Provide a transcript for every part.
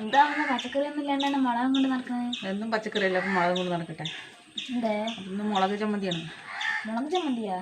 എന്താ പച്ചക്കറി ഒന്നും ഇല്ലാണ്ടാണ് മുളകും കൊണ്ട് നടക്കുന്നത്. എന്നും പച്ചക്കറി അല്ല അപ്പം മുളക് കൊണ്ട് നടക്കട്ടെ? എന്തേ? ഇന്ന് മുളക് ചമ്മന്തിയാണ്. മുളക് ചമ്മന്തിയാ?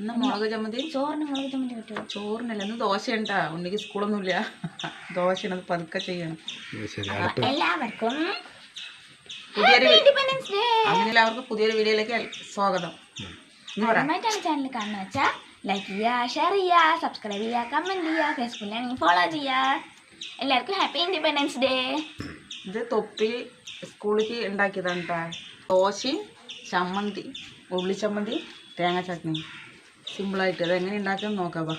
ഇന്ന് മുളക് ചമ്മന്തി. ചോറിന് മുളക് ചമ്മന്തി പറ്റുമോ ചോറിനല്ല ഇന്ന് ദോശയുണ്ടാ. ഉണ്ണിക്ക് സ്കൂളൊന്നുമില്ല. ദോശയാണ് അത് പതുക്കെ ചെയ്യണം. ശരി എല്ലാവർക്കും പുതിയൊരു ഇൻഡിപെൻഡൻസ് ഡേ അങ്ങനെ എല്ലാവർക്കും പുതിയൊരു വീഡിയോയിലേക്ക് സ്വാഗതം. ആദ്യമായിട്ടാണ് ചാനൽ കാണുന്നത് വെച്ചാൽ ലൈക്ക് ചെയ്യുക ഷെയർ ചെയ്യുക സബ്സ്ക്രൈബ് ചെയ്യുക കമന്റ് ചെയ്യുക ഫേസ്ബുക്കിലാണെങ്കിൽ ഫോളോ ചെയ്യുക. എല്ലാവർക്കും ഹാപ്പി ഇൻഡിപെൻഡൻസ് ഡേ ഇത് തൊപ്പി സ്കൂളിലേക്ക് ഉണ്ടാക്കിയതാണ് കേട്ടോ ദോശയും ചമ്മന്തി ഉള്ളി ചമ്മന്തി തേങ്ങ ചട്നി. സിമ്പിളായിട്ട് അത് എങ്ങനെ ഉണ്ടാക്കാൻ നോക്കാം അപ്പോൾ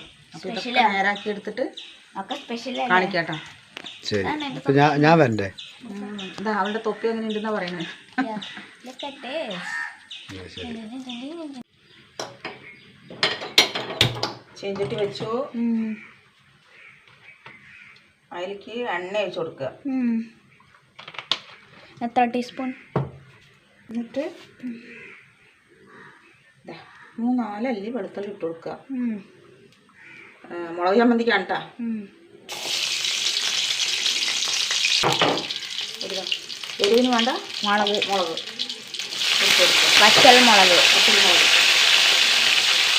ഇതൊക്കെ? നേരാക്കി എടുത്തിട്ട് കാണിക്കാട്ടോ. ഞാൻ വരണ്ടേ? ഇതാ അവളുടെ തൊപ്പി അങ്ങനെ ഉണ്ടെന്നാ പറയുന്നത് ശരി. ചീഞ്ചട്ടി വെച്ചു. അതിലേക്ക് എണ്ണ ഒഴിച്ചു കൊടുക്കുക. എത്ര ടീസ്പൂൺ? എന്നിട്ട് മൂന്നാലല്ലി വെളുത്തുള്ളി ഇട്ട് കൊടുക്കുക. മുളക് ചമ്മന്തിക്കാണ് കേട്ടോ എരിവിന് വേണ്ട? മുളക്. മുളക്. പച്ചൽ മുളക് ഒത്തിരി മുളക്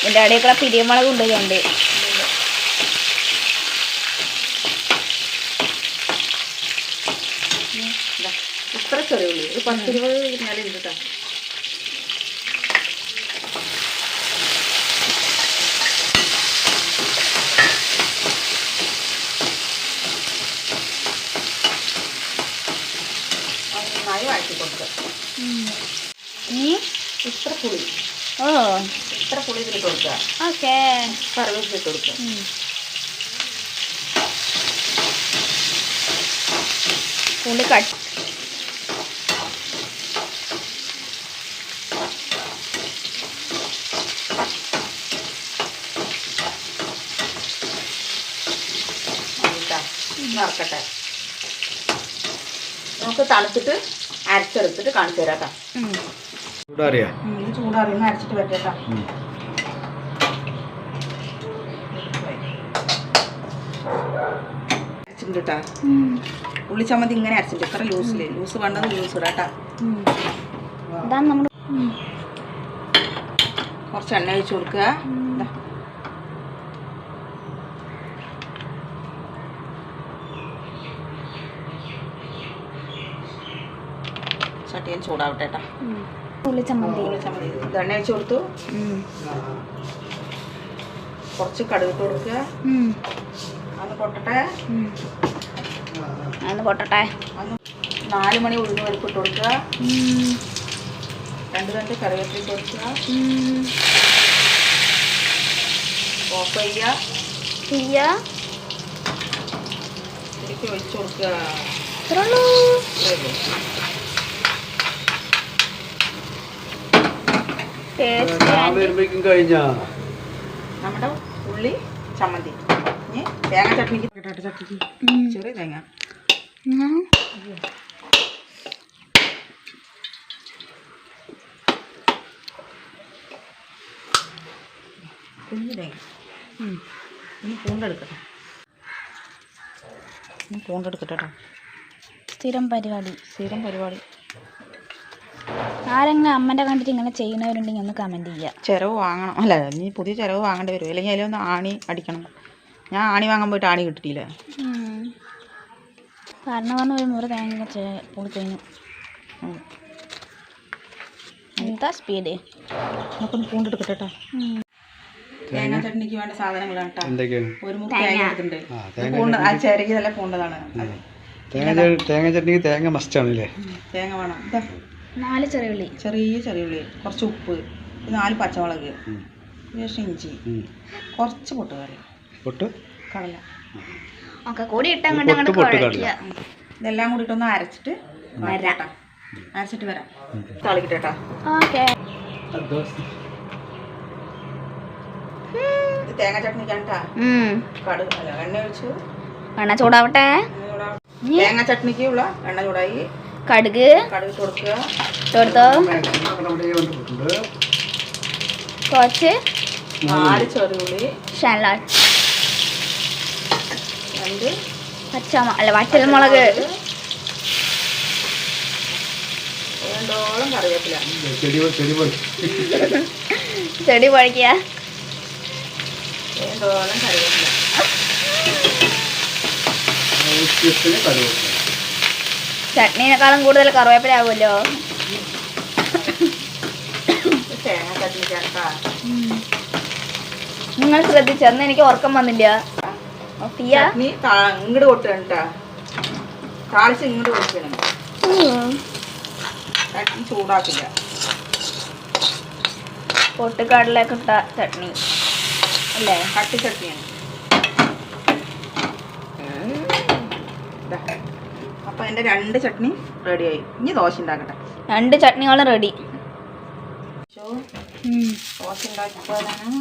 എന്റെ അവിടെയൊക്കെ പിരിയമുളക് ഉണ്ട് രണ്ട് ഇതാ, ചെറിയ ഉള്ളി ഒരു പത്തിരുപത് മേലെ ഉണ്ട് കേട്ടോ നന്നായി വഴറ്റി കൊടുക്കുക ഇത്ര പുളി. ഓ. ഇത്ര പുളി ഇതിലിട്ട് കൊടുക്കുക ഓക്കേ. കറിവേപ്പില ഇട്ട് കൊടുക്കുക പുളി കട്ട് ഇതാ, വറക്കട്ടെ. നമുക്ക് തണുത്തിട്ട് അരച്ചെടുത്തിട്ട് കാണിച്ചു തരാം കേട്ടോ. ചൂടാറിയുന്ന അരച്ചിട്ട് പറ്റേട്ടാ ചമ്മന്തി ഇങ്ങനെ അരച്ചിട്ട് ഇത്ര ലൂസിൽ. ലൂസ് വേണ്ടത് ലൂസ് ഇടാട്ടാ കുറച്ച് എണ്ണ ഒഴിച്ചു കൊടുക്കുക. ചട്ടിയിൽ ചൂടാവട്ടെ കേട്ടാ പുളി ചമ്മന്തി. ഉള്ളി ചമ്മന്തി. ഇത് എണ്ണ ഒഴിച്ച് കൊടുത്തു കുറച്ച് കടുകിട്ട് കൊടുക്കുക. അന്ന് പൊട്ടട്ടെ. അന്ന് പൊട്ടട്ടെ. നാല് മണി ഉഴുന്ന് പരിപ്പ് ഇട്ട് കൊടുക്കുക. രണ്ട് രണ്ട് കറിവേപ്പില ഇട്ട് കൊടുക്കുക. ഓഫ് ചെയ്യുക. ചെയ്യുക. ഒഴിച്ചു ഒഴിച്ച് കൊടുക്കുക. ടേസ്റ്റ് നമ്മുടെ ഉള്ളി ചമ്മന്തി. ഇനി തേങ്ങ ചട്നിക്ക് ചട്ടിക്ക് ചെറിയ തേങ്ങ. കുഞ്ഞു തേങ്ങ. ഇനി പൂണ്ടെടുക്കട്ടെ. ഇനി പൂണ്ടെടുക്കട്ടെ കേട്ടോ. സ്ഥിരം പരിപാടി സ്ഥിരം പരിപാടി. ആരെങ്കിലും അമ്മന്റെ കണ്ടിട്ട് ഇങ്ങനെ ചെയ്യുന്നവരുണ്ടെങ്കിൽ ഒന്ന് കമന്റ് ചെയ്യുക. ചിരവ് വാങ്ങണം. അല്ല നീ പുതിയ ചിരവ് വാങ്ങേണ്ടി വരും. അല്ലെങ്കിൽ അതിലൊന്ന് ആണി അടിക്കണം. ഞാൻ ആണി വാങ്ങാൻ പോയിട്ട് ആണി കിട്ടിയില്ല കാരണം പറഞ്ഞ ഒരു മുറി തേങ്ങ കഴിഞ്ഞു എന്താ സ്പീഡ് നമുക്കൊന്ന് പൂണ്ടെടുക്കട്ടെ കേട്ടോ തേങ്ങ ചട്നിക്ക് വേണ്ട സാധനങ്ങളാണ് കേട്ടോ. ഒരു മുറി തേങ്ങ എടുത്തിട്ടുണ്ട്. പൂണ്ട ആ ചിരകി നല്ല പൂണ്ടതാണ്. തേങ്ങ തേങ്ങ ചട്നിക്ക് തേങ്ങ മസ്റ്റാണ് അല്ലേ തേങ്ങ വേണം. നാല് ചെറിയ ഉള്ളി ചെറിയ ചെറിയ ഉള്ളി കുറച്ച് ഉപ്പ് നാല് പച്ചമുളക്. ലേശം ഇഞ്ചി. കുറച്ച് പൊട്ടുകറി പൊട്ട്? കടല. ഒക്കെ കൂടി ഇട്ട് അങ്ങോട്ട് അങ്ങോട്ട് പൊട്ട് പൊട്ട് ഉം. ഇതെല്ലാം കൂടിട്ടൊന്ന് അരച്ചിട്ട് വരാം. അരച്ചിട്ട് വരാം. തളിക്കട്ടെ കേട്ടോ ഓക്കെ. ഇത് തേങ്ങ ചട്നിക്കാണ് കേട്ടോ കടുക് എണ്ണ ഒഴിച്ചു. എണ്ണ ചൂടാവട്ടെ. തേങ്ങ ചട്നിക്കുള്ള എണ്ണ ചൂടായി. കടുക്. കുറച്ച് ഷാൻലാട്ട് പച്ച അല്ല വറ്റൽമുളക്. ചെടി പൊഴിക്കുക. കറിവേപ്പില. ചട്നീനെക്കാളും കൂടുതൽ കറിവേപ്പില ആവുമല്ലോ നിങ്ങൾ ശ്രദ്ധിച്ചെന്ന് എനിക്ക് ഉറക്കം വന്നില്ല. ഇങ്ങോട്ട് താളിച്ച് കൊടുക്കണം ചട്നി ചൂടാക്കില്ല. പൊട്ടുകാടിലേക്ക് ഇട്ട ചട്നി. അല്ലേ? കട്ടി ചട്നിയാണ്. ദാ. അപ്പൊ എന്റെ രണ്ട് ചട്നി റെഡിയായി ഇനി ദോശ ഉണ്ടാക്കട്ടെ. രണ്ട് ചട്നികളും റെഡി ദോശ ഉണ്ടാക്കിപ്പോഴാണ്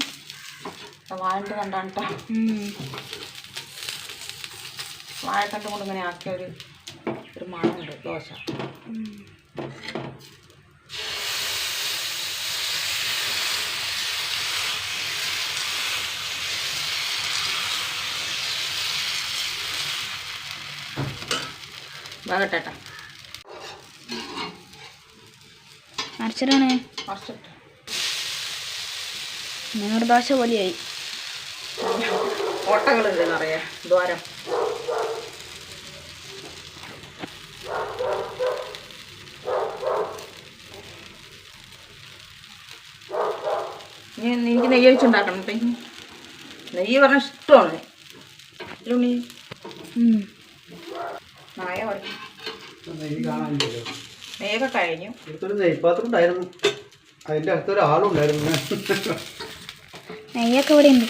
വാഴണ്ട് കണ്ടാണ് കേട്ടോ വാഴക്കണ്ട് കൊണ്ട് ഇങ്ങനെ ആക്കിയ ഒരു ഒരു മണമുണ്ട് ദോശ. വേകട്ടെ അരച്ചിട്ടാണ് കുറച്ചിട്ട് ദോശ പോലെയായി. ഓട്ടകളുണ്ട് നിറയെ ദ്വാരം എനിക്ക് നെയ്യ് വെച്ചുണ്ടാക്കണം. നെയ്യ്. പറഞ്ഞ ഇഷ്ടമാണ്. നായ നെയ്യൊക്കെ കഴിഞ്ഞു. ഇവിടുത്തൊരു നെയ്പാത്രം ഉണ്ടായിരുന്നു. അതിന്റെ നെയ്യൊക്കെ ഇവിടെ ഉണ്ട്.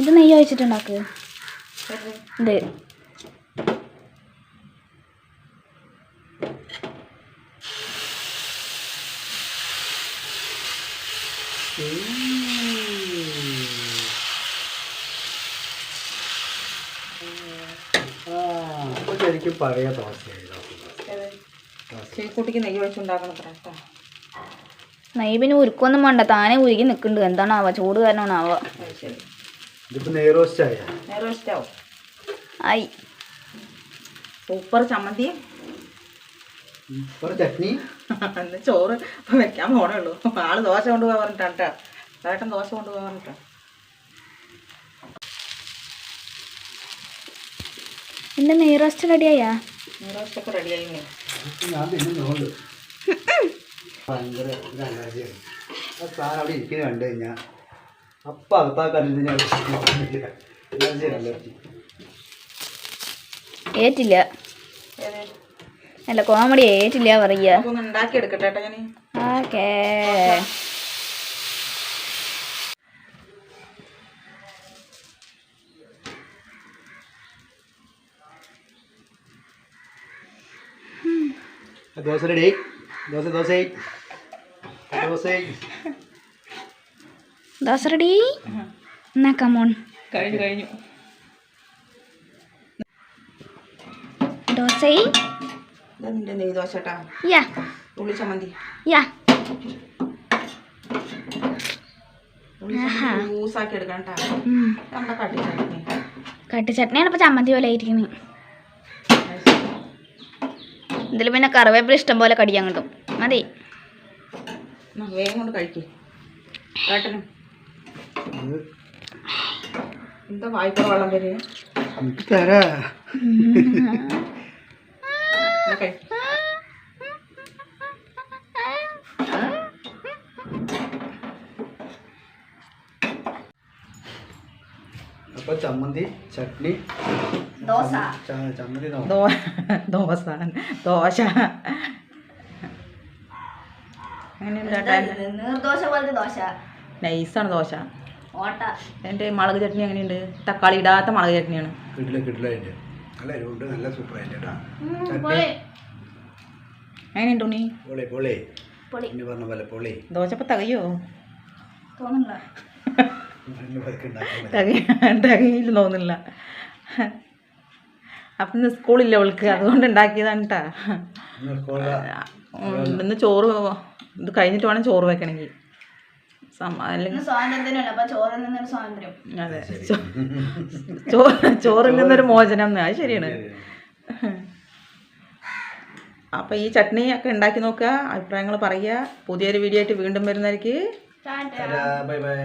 ഇത് നെയ്യ് ഒഴിച്ചിട്ടുണ്ടാക്കുക ഇത് അപ്പോൾ ശരിക്കും പഴയ ദോശയായി നെയ്യ് ഒഴിച്ചുണ്ടാക്കണം നെയ്യ് പിന്നെ ഉരുക്കൊന്നും വേണ്ട താനേ ഉരുകി നിൽക്കുന്നുണ്ട്. എന്താണാവ? ചൂട് ഇഷ്ടാവും ആയി. സൂപ്പർ ചമ്മന്തി. ചട്നി. ചോറ് വെക്കാൻ പോണേ ഉള്ളൂ. ആൾ ദോശ കൊണ്ടുപോകാൻ പറഞ്ഞിട്ടാണ് ചേട്ടൻ ദോശ കൊണ്ടുപോകാൻ പറഞ്ഞിട്ടാ. എന്റെ നെയ് റോസ്റ്റ് റെഡിയായാ? ഭയങ്കര സാധനം അവിടെ ഇരിക്കുന്നത് കണ്ടു കഴിഞ്ഞാൽ അപ്പം അകത്താക്കാൻ അലർജി അലർജി. ഏറ്റില്ല? അല്ല കോമഡി ഏറ്റില്ല പറയുക. Okay dosa ready dosa dosa. Dosa. Dosa ready എന്നാ കമോൺ കഴിഞ്ഞു കഴിഞ്ഞു. ദോശ. നിന്റെ നെയ്യ് ദോശ ഏട്ടാ യാ. ഉള്ളി ചമ്മന്തി യാ കേട്ടാ കട്ടി ചട്നിയാണ് ഇപ്പോൾ ചമ്മന്തി പോലെ ആയിരിക്കുന്നത് ഇതിൽ പിന്നെ കറിവേപ്പില ഇഷ്ടം പോലെ കടിക്കാൻ കിട്ടും. മതി. വേഗം കൊണ്ട് കഴിക്കും. എന്താ വായ്പ വെള്ളം വരും എനിക്ക് തരാ. ചമ്മന്തി ചട്നി ദോശ. ചമ്മന്തി ദോശ. ദോശ. നൈസാണ് ദോശ. ഓട്ട. എന്റെ മുളക് ചട്നി എങ്ങനെയുണ്ട്? തക്കാളി ഇടാത്ത മുളക് ചട്നിയാണ്. എങ്ങനെയുണ്ട് ഉണ്ണി? പൊളി പൊളി. പൊളി. പോലെ പൊളി. ദോശ ഇപ്പം തികയോ? തോന്നുന്നില്ല. തികയില്ല തോന്നുന്നില്ല. അപ്പം ഇന്ന് സ്കൂളില്ല അവൾക്ക്. അതുകൊണ്ട് ഉണ്ടാക്കിയതാണ് കേട്ടാ ഇന്ന് ചോറ് ഇത് കഴിഞ്ഞിട്ട് വേണം ചോറ് വെക്കണമെങ്കിൽ. അപ്പൊ അതെ. ചോറിൽ നിന്നൊരു മോചനം. അത് ശരിയാണ്. അപ്പോൾ ഈ ചട്നി ഒക്കെ ഉണ്ടാക്കി നോക്കുക. അഭിപ്രായങ്ങൾ പറയുക. പുതിയൊരു വീഡിയോ ആയിട്ട് വീണ്ടും വരുന്നതായിരിക്കും ടാറ്റാ. Bye bye.